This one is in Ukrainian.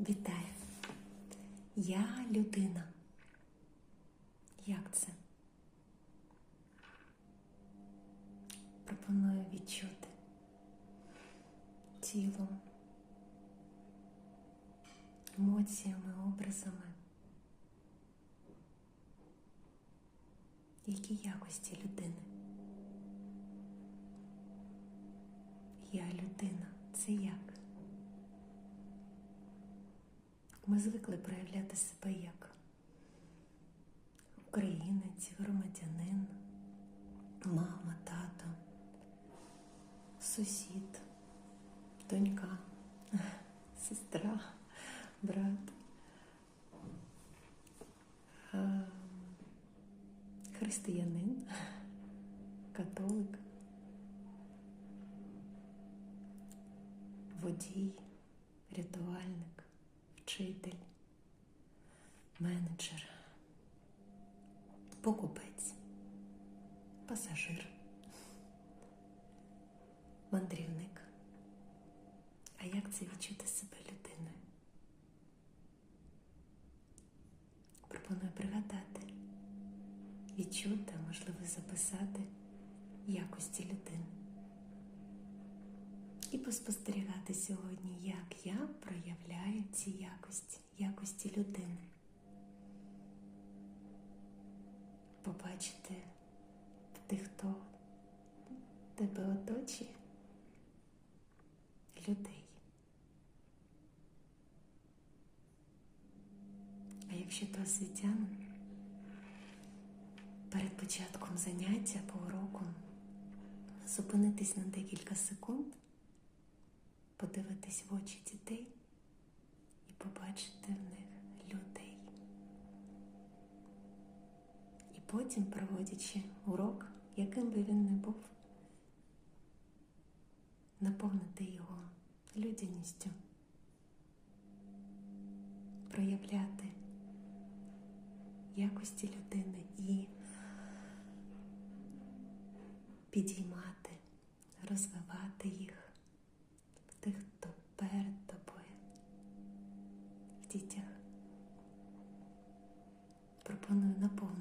Вітаю. Я людина. Як це? Пропоную відчути тілом, емоціями, образами. Які якості людини? Я людина. Це як? Ми звикли проявляти себе як українець, громадянин, мама, тато, сусід, донька, сестра, брат, християнин, католик, водій, рятувальник, вчитель, менеджер, покупець, пасажир, мандрівник. А як це відчути себе людиною? Пропоную пригадати, відчути, можливо записати якості людини. І поспостерігати сьогодні, як я проявляю ці якості, якості людини. Побачити тих, хто тебе оточує, людей. А якщо ти освітянин, перед початком заняття по уроку зупинитись на декілька секунд, подивитись в очі дітей і побачити в них людей. І потім, проводячи урок, яким би він не був, наповнити його людяністю, проявляти якості людини і підіймати, розвивати тих, хто перед тобою в дітях. Пропоную наповнити.